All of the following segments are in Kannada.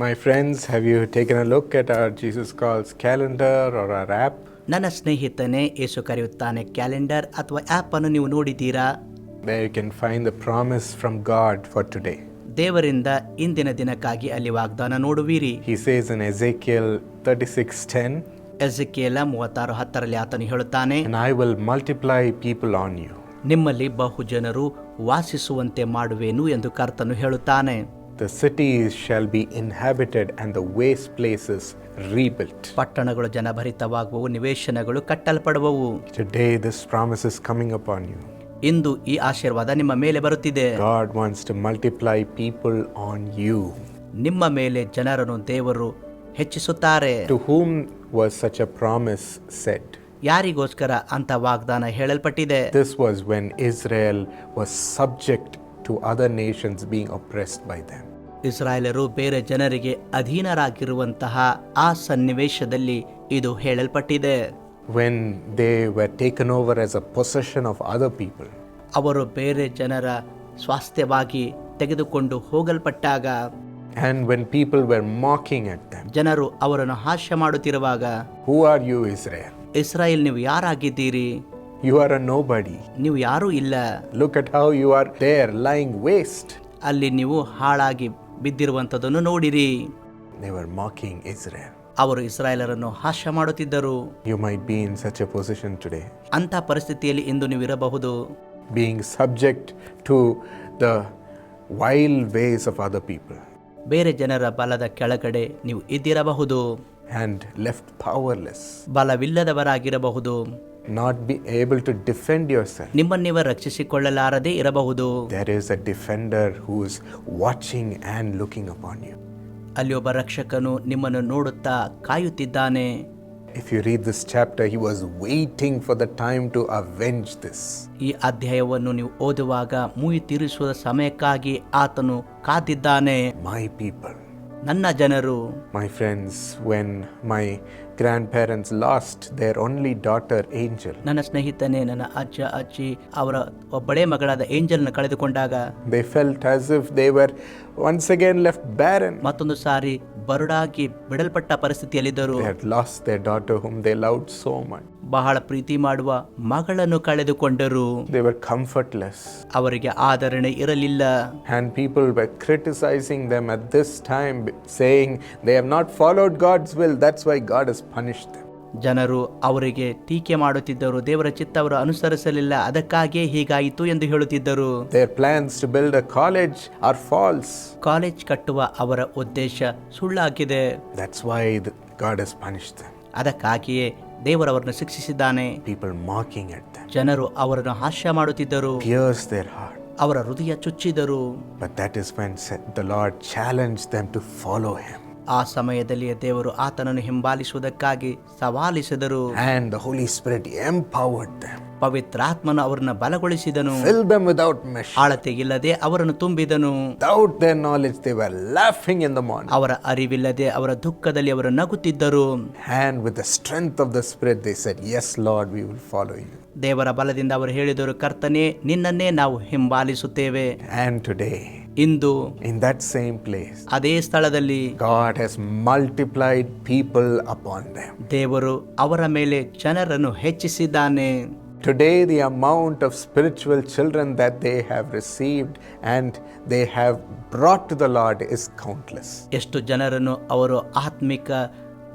My friends, have you taken a look at our Jesus Calls calendar or our app? ನನ್ನ ಸ್ನೇಹಿತನೇ ಯೇಸು ಕರೆಯುತ್ತಾನೆ ಕ್ಯಾಲೆಂಡರ್ ಅಥವಾ ಆ್ಯಪ್ ಅನ್ನು ನೀವು ನೋಡಿದ್ದೀರಾ There you can find the promise from God for today. ದೇವರಿಂದ ಇಂದಿನ ದಿನಕ್ಕಾಗಿ ಅಲ್ಲಿ ವಾಗ್ದಾನ ನೋಡುವಿರಿ He says in Ezekiel 36:10, ಎಜಕೇಲ ಮೂವತ್ತಾರು ಹತ್ತರಲ್ಲಿ ಆತನು ಹೇಳುತ್ತಾನೆ "And I will multiply people on you, ನಿಮ್ಮಲ್ಲಿ ಬಹು ಜನರು ವಾಸಿಸುವಂತೆ ಮಾಡುವೆನು ಎಂದು ಕರ್ತನು ಹೇಳುತ್ತಾನೆ the cities shall be inhabited and the waste places rebuilt." ಪಟ್ಟಣಗಳು ಜನಭರಿತವಾಗುವವು ನಿವೇಶನಗಳು ಕಟ್ಟಲ್ಪಡುವವು Today this promise is coming upon you. ಇಂದು ಈ ಆಶೀರ್ವಾದ ನಿಮ್ಮ ಮೇಲೆ ಬರುತ್ತಿದೆ God wants to multiply people on you. ನಿಮ್ಮ ಮೇಲೆ ಜನರನ್ನು ದೇವರು ಹೆಚ್ಚಿಸುತ್ತಾರೆ To whom was such a promise said? ಯಾರಿಗೋಸ್ಕರ ಅಂತ ವಾಗ್ದಾನ ಹೇಳಲ್ಪಟ್ಟಿದೆ This was when Israel was subject to other nations being oppressed by them. ಇಸ್ರಾಯೇಲರು ಬೇರೆ ಜನರಿಗೆ ಅಧೀನರಾಗಿರುವಂತಹ ಆ ಸನ್ನಿವೇಶದಲ್ಲಿ ಇದು ಹೇಳಲ್ಪಟ್ಟಿದೆ. When they were taken over as a possession of other people ಅವರು ಬೇರೆ ಜನರ ಸ್ವಾಸ್ಥ್ಯವಾಗಿ ತೆಗೆದುಕೊಂಡು ಹೋಗಲ್ಪಟ್ಟಾಗ and when people were mocking at them ಜನರು ಅವರನ್ನು ಹಾಸ್ಯ ಮಾಡುತ್ತಿರುವಾಗ who are you Israel Israel ನೀವು ಯಾರಾಗಿದ್ದೀರಿ? ಯು ಆರ್ ಅ ನೋಬಡಿ ನೀವು ಯಾರು ಇಲ್ಲ. Look at how you are there lying waste ಅಲ್ಲಿ ನೀವು ಹಾಳಾಗಿ ಬಿದ್ದಿರುವಂಥದ್ದನ್ನು ನೋಡಿರಿ. ಅವರು ಇಸ್ರಾಯೇಲರನ್ನು ಹಾಸ್ಯ ಮಾಡುತ್ತಿದ್ದರು. You may be in such a position today ಅಂಥ ಪರಿಸ್ಥಿತಿಯಲ್ಲಿ ಇಂದು ನೀವು ಇರಬಹುದು being subject to the wild ways of other people ಬೇರೆ ಜನರ ಬಲದ ಕೆಳಗಡೆ ನೀವು ಇದ್ದಿರಬಹುದು. And ಲೆಫ್ಟ್ ಪವರ್ಲೆಸ್ ಬಲವಿಲ್ಲದವರಾಗಿರಬಹುದು. Not be able to defend yourself. ನಿಮ್ಮನ್ನಿವ ರಕ್ಷಿಸಿಕೊಳ್ಳಲಾರದೆ ಇರಬಹುದು There is a defender who is watching and looking upon you. ಅಲ್ಲಿ ಒಬ್ಬ ರಕ್ಷಕನು ನಿಮ್ಮನ್ನು ನೋಡುತ್ತಾ ಕಾಯುತ್ತಿದ್ದಾನೆ If you read this chapter, he was waiting for the time to avenge this. ಈ ಅಧ್ಯಾಯವನ್ನು ನೀವು ಓದುವಾಗ ಮುಯಿ ತೀರಿಸುವ ಸಮಯಕ್ಕಾಗಿ ಆತನು ಕಾದಿದ್ದಾನೆ My people, ನನ್ನ ಜನರು my friends, when my grandparents lost their only daughter, Angel, ನನ್ನ ಸ್ನೇಹಿತನೇ ನನ್ನ ಅಜ್ಜ ಅಜ್ಜಿ ಅವರ ಒಬ್ಬಳೇ ಮಗಳಾದ ಏಂಜಲ್ನ ಕಳೆದುಕೊಂಡಾಗ they felt as if they were once again left barren. ಮತ್ತೊಂದು ಸಾರಿ ಬರುಡಾಗಿ ಬಿಡಲ್ಪಟ್ಟ ಪರಿಸ್ಥಿತಿಯಲ್ಲಿದ್ದರು They had lost their daughter whom they loved so much. ಬಹಳ ಪ್ರೀತಿ ಮಾಡುವ ಮಗಳನ್ನು ಕಳೆದುಕೊಂಡರು. ಕಂಫರ್ಟ್ಲೆಸ್ ಅವರಿಗೆ ಆದರಣೆ ಇರಲಿಲ್ಲ. And people criticising them at this time saying they have not followed God's will that's why God is punished ಜನರು ಅವರಿಗೆ ಟೀಕೆ ಮಾಡುತ್ತಿದ್ದರು. ದೇವರ ಚಿತ್ತ ಅನುಸರಿಸಲಿಲ್ಲ. ಅದಕ್ಕಾಗಿಯೇ ಹೀಗಾಯಿತು ಎಂದು ಹೇಳುತ್ತಿದ್ದರು. Plans to build a college are false college ಕಟ್ಟುವ ಅವರ ಉದ್ದೇಶ ಸುಳ್ಳಾಗಿದೆ. That's why God is punished ಅದಕ್ಕಾಗಿಯೇ ದೇವರವರನ್ನು ಶಿಕ್ಷಿಸಿದ್ದಾನೆ. ಪೀಪಲ್ ಮಾಕಿಂಗ್ ಎಟ್ them, ಜನರು ಅವರನ್ನು ಹಾಸ್ಯ ಮಾಡುತ್ತಿದ್ದರು. Pierce their heart. ಅವರ ಹೃದಯ ಚುಚ್ಚಿದರು. But that is when the the Lord challenged them to follow Him. ಆ ಸಮಯದಲ್ಲಿ ದೇವರು ಆತನನ್ನು ಹಿಂಬಾಲಿಸುವುದಕ್ಕಾಗಿ ಸವಾಲಿಸಿದರು. And the Holy Spirit empowered them, ಪವಿತ್ರಾತ್ಮನು ಅವರನ್ನು ಬಲಗೊಳಿಸಿದನು ಅಳತೆ. ಆಳತೆ ಇಲ್ಲದೆ ಅವರನ್ನು ತುಂಬಿದನು the morning. ಅವರ ಅರಿವಿಲ್ಲದೆ ಅವರ ದುಃಖದಲ್ಲಿ ಅವರು ನಗುತ್ತಿದ್ದರು and they said, Yes, Lord, we will follow you. ದೇವರ ಬಲದಿಂದ ಅವರು ಹೇಳಿದರು ಕರ್ತನೆ ನಿನ್ನನ್ನೇ ನಾವು ಹಿಂಬಾಲಿಸುತ್ತೇವೆ today, ಇಂದು ಇನ್ ದಟ್ ಸೇಮ್ ಪ್ಲೇಸ್ ಅದೇ ಸ್ಥಳದಲ್ಲಿ God has multiplied people upon. ದೇವರು ಅವರ ಮೇಲೆ ಜನರನ್ನು ಹೆಚ್ಚಿಸಿದ್ದಾನೆ Today, the amount of spiritual children that they have received and they have brought to the Lord is countless. ಎಷ್ಟು ಜನರನ್ನು ಅವರು ಆತ್ಮಿಕ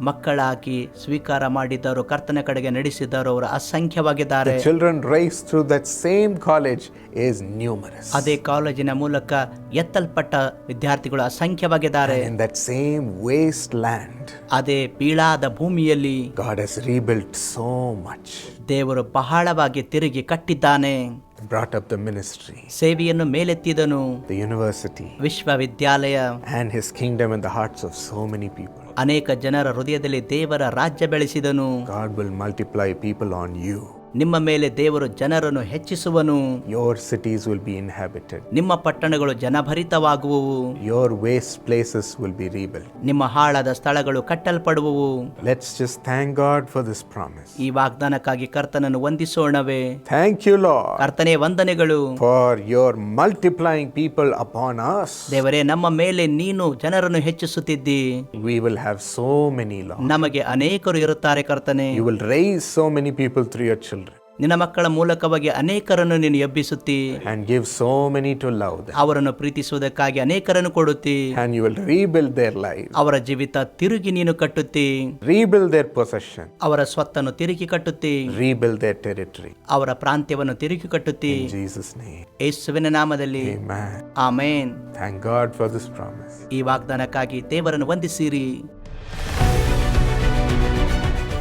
ಮಕ್ಕಳಾಗಿ ಸ್ವೀಕಾರ ಮಾಡಿದ್ದರು ಕರ್ತನ ಕಡೆಗೆ ನಡೆಸಿದ್ದರು ಅವರು ಅಸಂಖ್ಯವಾಗಿದ್ದಾರೆ. Children rise through that same college is numerous ಅದೇ ಕಾಲೇಜಿನ ಮೂಲಕ ಎತ್ತಲ್ಪಟ್ಟ ವಿದ್ಯಾರ್ಥಿಗಳು ಅಸಂಖ್ಯವಾಗಿದ್ದಾರೆ. In that same waste land ಅದೇ ಪೀಳಾದ ಭೂಮಿಯಲ್ಲಿ ಗಾಡ್ ಹಸ್ ರೀಬಿಲ್ಟ್ ಸೋ ಮಚ್ ದೇವರು ಬಹಳವಾಗಿ ತಿರುಗಿ ಕಟ್ಟಿದ್ದಾನೆ. Brought up the ministry ಸೇವೆಯನ್ನು ಮೇಲೆತ್ತಿದನು. the university ವಿಶ್ವವಿದ್ಯಾಲಯ. and his kingdom in the hearts of so many people. ಅನೇಕ ಜನರ ಹೃದಯದಲ್ಲಿ ದೇವರ ರಾಜ್ಯ ಬೆಳೆಸಿದನು. God will multiply people on you ನಿಮ್ಮ ಮೇಲೆ ದೇವರು ಜನರನ್ನು ಹೆಚ್ಚಿಸುವನು Your cities will be inhabited. ನಿಮ್ಮ ಪಟ್ಟಣಗಳು ಜನಭರಿತವಾಗುವವು Your waste places will be rebuilt. ನಿಮ್ಮ ಹಾಳಾದ ಸ್ಥಳಗಳು ಕಟ್ಟಲ್ಪಡುವವು Let's just thank God for this promise. ಈ ವಾಗ್ದಾನಕ್ಕಾಗಿ ಕರ್ತನನ್ನು ವಂದಿಸೋಣವೇ Thank you, Lord, ಕರ್ತನೆ ವಂದನೆಗಳು for your multiplying people upon us. ದೇವರೇ ನಮ್ಮ ಮೇಲೆ ನೀನು ಜನರನ್ನು ಹೆಚ್ಚಿಸುತ್ತಿದ್ದಿ We will have so many, Lord. ನಮಗೆ ಅನೇಕರು ಇರುತ್ತಾರೆ ಕರ್ತನೆ You will raise so many people through your children ನಿನ್ನ ಮಕ್ಕಳ ಮೂಲಕವಾಗಿ ಅನೇಕರನ್ನು ನೀನು ಎಬ್ಬಿಸುತ್ತಿ and give so many to love them. ಅವರನ್ನು ಪ್ರೀತಿಸುವುದಕ್ಕಾಗಿ ಅನೇಕರನ್ನು ಕೊಡುತ್ತಿ And you will rebuild their life ಅವರ ಜೀವಿತ ತಿರುಗಿ ನೀನು ಕಟ್ಟುತ್ತಿ rebuild their possession, ಅವರ ಸ್ವತ್ತನ್ನು ತಿರುಗಿ ಕಟ್ಟುತ್ತಿ rebuild their territory. ಅವರ ಪ್ರಾಂತ್ಯವನ್ನು ತಿರುಗಿ ಕಟ್ಟುತ್ತಿ In Jesus' name. ಯೇಸುವಿನ ನಾಮದಲ್ಲಿ Amen. Amen Thank God for this promise. ಈ ವಾಗ್ದಾನಕ್ಕಾಗಿ ದೇವರನ್ನು ವಂದಿಸಿರಿ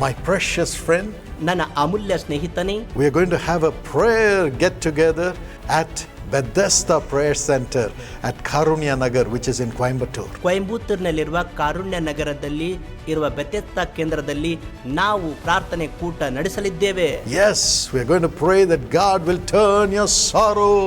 My precious friend, ನನ್ನ ಅಮೂಲ್ಯ ಸ್ನೇಹಿತನೇ. We are going to have a prayer get together at Bethesda prayer centre at Karunya Nagar which is in Coimbatore ಕೊಯಂಬತ್ತೂರಿನಲ್ಲಿರುವ Karunya ನಗರದಲ್ಲಿ ಇರುವ ಬೆತೆತ್ತ ಕೇಂದ್ರದಲ್ಲಿ ನಾವು ಪ್ರಾರ್ಥನೆ ಕೂಟ ನಡೆಸಲಿದ್ದೇವೆ. Yes, we are going to pray that God will turn your sorrow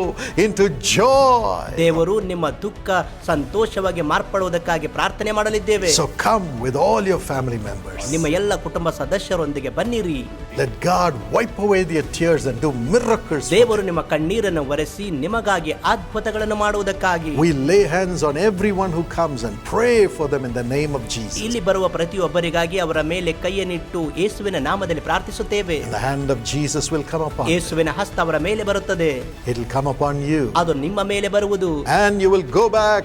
into joy. ದೇವರು ನಿಮ್ಮ ದುಃಖ ಸಂತೋಷವಾಗಿ ಮಾರ್ಪಡುವುದಕ್ಕಾಗಿ ಪ್ರಾರ್ಥನೆ ಮಾಡಲಿದ್ದೇವೆ. So come with all your family members ನಿಮ್ಮ ಎಲ್ಲ ಕುಟುಂಬ ಸದಸ್ಯರೊಂದಿಗೆ ಬನ್ನಿರಿ. Let God wipe away their tears and do miracles. for ದೇವರು ನಿಮ್ಮ ಕಣ್ಣೀರನ್ನು ಒರೆಸಿ ನಿಮಗಾಗಿ ಅದ್ಭುತಗಳನ್ನು ಮಾಡುವುದಕ್ಕಾಗಿ We lay hands on everyone who comes and pray for them in the name of Jesus. ಇಲ್ಲಿ ಬರುವ ಪ್ರತಿಯೊಬ್ಬರಿಗಾಗಿ ಅವರ ಮೇಲೆ ಕೈಯನ್ನಿಟ್ಟು ಯೇಸುವಿನ ನಾಮದಲ್ಲಿ ಪ್ರಾರ್ಥಿಸುತ್ತೇವೆ The hand of Jesus will come upon you. ಯೇಸುವಿನ ಹಸ್ತ ಅವರ ಮೇಲೆ ಬರುತ್ತದೆ It'll come upon you. ಅದು ನಿಮ್ಮ ಮೇಲೆ ಬರುವುದು And you will go back